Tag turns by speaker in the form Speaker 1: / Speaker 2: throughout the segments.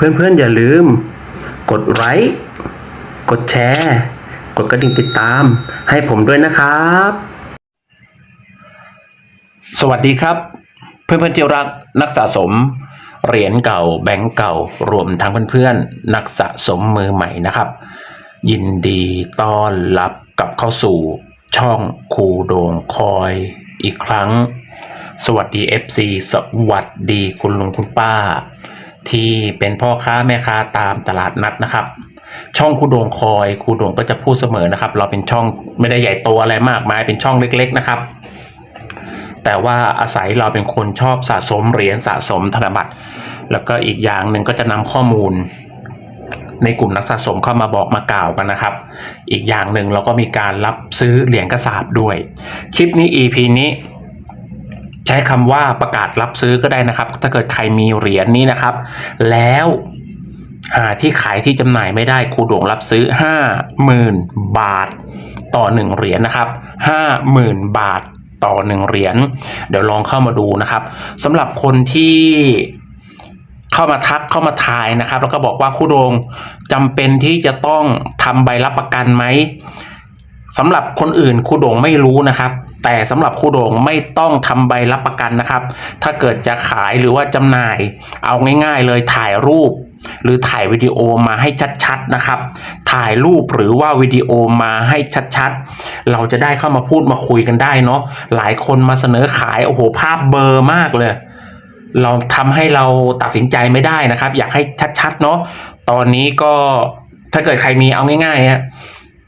Speaker 1: เพื่อนๆ อย่าลืม กดไลค์กดแชร์ กดกระดิ่งติดตาม ให้ผมด้วยนะครับ สวัสดีครับ เพื่อนๆที่รักนักสะสม เหรียญเก่าแบงก์เก่ารวมทั้งเพื่อนๆ นักสะสมมือใหม่นะครับ ยินดีต้อนรับกลับเข้าสู่ช่องคูโดงคอยอีกครั้ง สวัสดี FC สวัสดีคุณลุงคุณป้า ที่เป็นพ่อค้าแม่ค้าตามตลาดนัดนะครับ ช่องคูโดงคอยคูโดงก็จะพูดเสมอนะครับ เราเป็นช่องไม่ได้ใหญ่โตอะไรมากมายเป็นช่องเล็ก ๆ นะครับ แต่ว่าอาศัยเราเป็นคนชอบสะสมเหรียญสะสมธนบัตรแล้วก็อีกอย่างหนึ่งก็จะนำข้อมูล ในกลุ่มนักสะสมเข้ามาบอกมากล่าวกันนะครับ อีกอย่างหนึ่งเราก็มีการรับซื้อเหรียญกระสาบด้วย คลิปนี้ EP นี้ ใช้คำว่าประกาศรับซื้อก็ได้นะครับ ถ้าเกิดใครมีเหรียญนี้นะครับ แล้วหาที่ขายที่จำหน่ายไม่ได้ครูโด่งรับซื้อ 50,000 บาทต่อหนึ่งเหรียญนะครับ 50,000 บาทต่อหนึ่งเหรียญ เดี๋ยวลองเข้ามาดูนะครับสำหรับคนที่เข้ามาทักเข้ามาทายนะครับ แล้วก็บอกว่าครูโดงจำเป็นที่จะต้องทำใบรับประกันไหมสำหรับคนอื่นครูโดงไม่รู้นะครับ แต่สำหรับครูโดงไม่ต้องทำใบรับประกันนะครับ ถ้าเกิดจะขายหรือว่าจำหน่าย เอาง่ายๆเลยถ่ายรูป หรือถ่ายวิดีโอมาให้ชัดๆนะครับ ถ่ายรูปหรือว่าวิดีโอมาให้ชัดๆ เราจะได้เข้ามาพูดมาคุยกันได้เนาะหลายคนมาเสนอขายโอ้โหภาพเบอร์มากเลย เราทำให้เราตัดสินใจไม่ได้นะครับ อยากให้ชัดๆเนาะตอนนี้ก็ถ้าเกิดใครมีเอาง่ายๆฮะ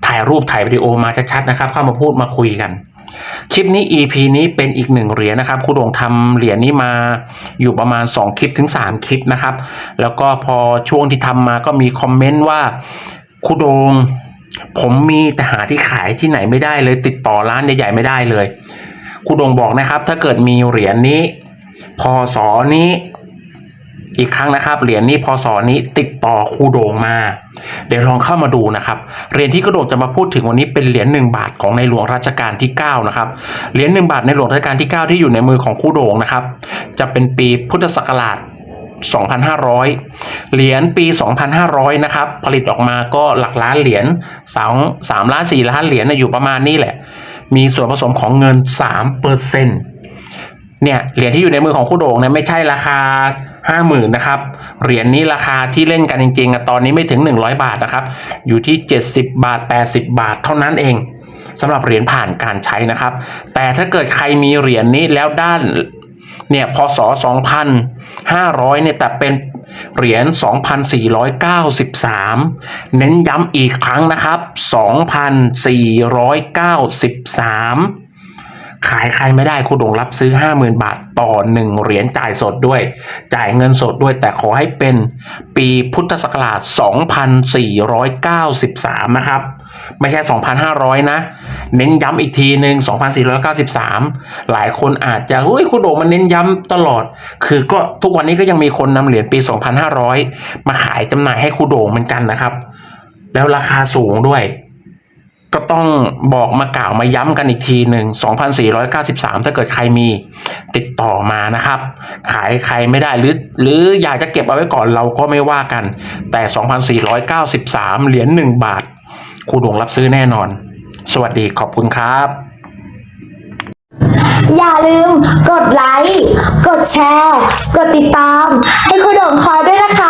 Speaker 1: ถ่ายรูปถ่ายวิดีโอมาชัดๆนะครับ เข้ามาพูดมาคุยกัน คลิปนี้ EP นี้เป็นอีกหนึ่งเหรียญนะครับครูโด่งทำเหรียญนี้มาอยู่ประมาณ 2 คลิปถึง 3 คลิปนะครับ แล้วก็พอช่วงที่ทำมาก็มีคอมเมนต์ว่าครูโดงผมมีแต่หาที่ขายที่ไหนไม่ได้เลยติดต่อร้านใหญ่ๆไม่ได้เลยครูโดงบอกนะครับ ถ้าเกิดมีเหรียญนี้พศนี้ อีกครั้งนะครับ เหรียญนี้พศนี้ติดต่อครูโด่งมา เดี๋ยวลองเข้ามาดูนะครับ เหรียญที่ครูโด่งจะมาพูดถึงวันนี้เป็นเหรียญหนึ่งบาทของในหลวงรัชกาลที่9นะครับ เหรียญหนึ่งบาทในหลวงรัชกาลที่ 9 ที่อยู่ในมือของครูโด่งนะครับ จะเป็นปีพุทธศักราช2,500 เหรียญปี 2,500 นะครับ ผลิตออกมาก็หลักล้านเหรียญ2 3ล้าน 4 ล้านเหรียญนะอยู่ประมาณนี้แหละ มีส่วนผสมของเงิน3เปอร์เซ็นต์เนี่ย เหรียญที่อยู่ในมือของคู่โด่งเนี่ยไม่ใช่ราคา ห้าหมื่นนะครับ เหรียญนี้ราคาที่เล่นกันจริงๆตอนนี้ไม่ถึง 100 บาทนะครับ อยู่ที่ 70 บาท 80 บาทเท่านั้นเองสำหรับเหรียญผ่านการใช้นะครับ แต่ถ้าเกิดใครมีเหรียญนี้แล้วด้านเนี่ยพศ2,500เนี่ยแต่เป็นเหรียญ 2,493 เน้นย้ำอีกครั้งนะครับ 2,493 ขายใครไม่ได้คุณโด่งรับซื้อ 50,000 บาทต่อ 1 เหรียญจ่ายสดด้วย จ่ายเงินสดด้วย แต่ขอให้เป็นปีพุทธศักราช 2493 นะครับ ไม่ใช่ 2,500 นะ เน้นย้ำอีกทีหนึ่ง2,493 หลายคนอาจจะเฮ้ยคุณโด่งมันเน้นย้ำตลอด คือก็ทุกวันนี้ก็ยังมีคนนำเหรียญปี 2,500 มาขายจำหน่ายให้คุณโด่งเหมือนกันนะครับ แล้วราคาสูงด้วย ก็ต้องบอกมากล่าวมาย้ำกันอีกทีหนึ่ง 2,493 ถ้าเกิดใครมีติดต่อมานะครับ ขายใครไม่ได้หรือหรืออยากจะเก็บเอาไว้ก่อนเราก็ไม่ว่ากัน แต่ 2,493 เหรียญ1บาทครูดวงรับซื้อแน่นอน สวัสดีขอบคุณครับ
Speaker 2: อย่าลืมกดไลค์ กดแชร์ กดติดตาม ให้คุณโด่งคอยด้วยนะคะ